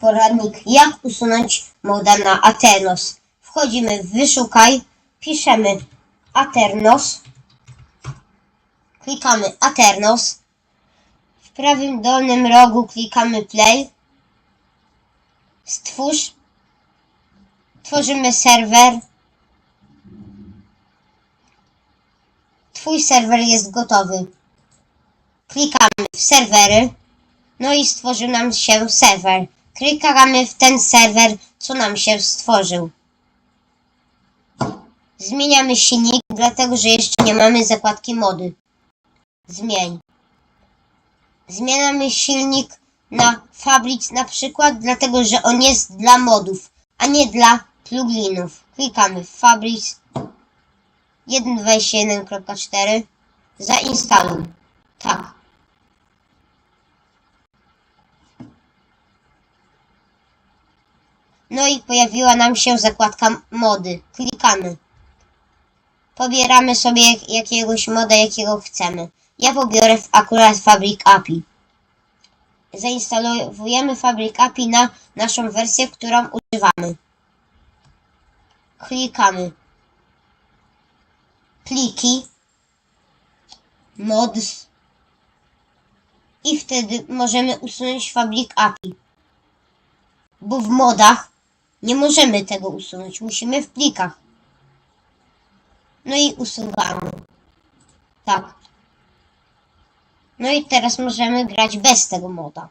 poradnik jak usunąć moda na Aternos. Wchodzimy w wyszukaj, piszemy Aternos, klikamy Aternos, w prawym dolnym rogu klikamy play, stwórz, tworzymy serwer, Twój serwer jest gotowy. Klikamy w serwery, no i stworzył nam się serwer. Klikamy w ten serwer, co nam się stworzył. Zmieniamy silnik, dlatego że jeszcze nie mamy zakładki mody. Zmień. Zmieniamy silnik na Fabric na przykład, dlatego że on jest dla modów, a nie dla pluginów. Klikamy w Fabric 1.21.4 Zainstaluj. Tak. No i pojawiła nam się zakładka mody. Klikamy. Pobieramy sobie jak- jakiegoś moda, jakiego chcemy. Ja pobiorę akurat Fabric API. Zainstalujemy Fabric API na naszą wersję, którą używamy. Klikamy pliki, mods i wtedy możemy usunąć Fabric API. Bo w modach nie możemy tego usunąć, musimy w plikach. No i usuwamy. Tak. No i teraz możemy grać bez tego moda.